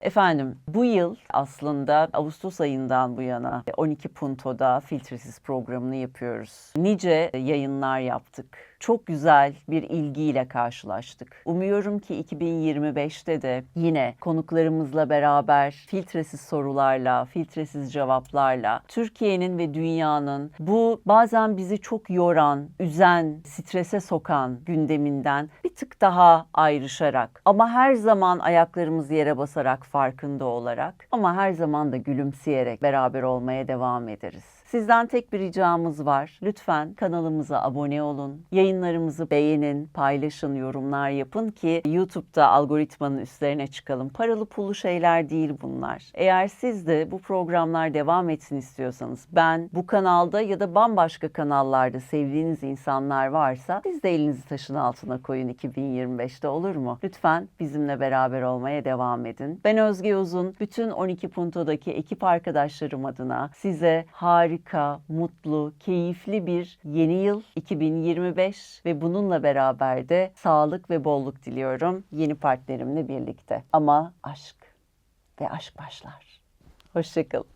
Efendim bu yıl aslında Ağustos ayından bu yana 12 Punto'da filtresiz programını yapıyoruz. Nice yayınlar yaptık. Çok güzel bir ilgiyle karşılaştık. Umuyorum ki 2025'te de yine konuklarımızla beraber filtresiz sorularla, filtresiz cevaplarla Türkiye'nin ve dünyanın bu bazen bizi çok yoran, üzen, strese sokan gündeminden bir tık daha ayrışarak ama her zaman ayaklarımız yere basarak farkında olarak ama her zaman da gülümseyerek beraber olmaya devam ederiz. Sizden tek bir ricamız var. Lütfen kanalımıza abone olun. Yayınlarımızı beğenin, paylaşın, yorumlar yapın ki YouTube'da algoritmanın üstlerine çıkalım. Paralı pulu şeyler değil bunlar. Eğer siz de bu programlar devam etsin istiyorsanız ben bu kanalda ya da bambaşka kanallarda sevdiğiniz insanlar varsa siz de elinizi taşın altına koyun 2025'te olur mu? Lütfen bizimle beraber olmaya devam edin. Ben Özge Uzun, bütün 12 Punto'daki ekip arkadaşlarım adına size harika, mutlu, keyifli bir yeni yıl 2025 ve bununla beraber de sağlık ve bolluk diliyorum yeni partnerimle birlikte. Ama aşk ve aşk başlar. Hoşçakalın.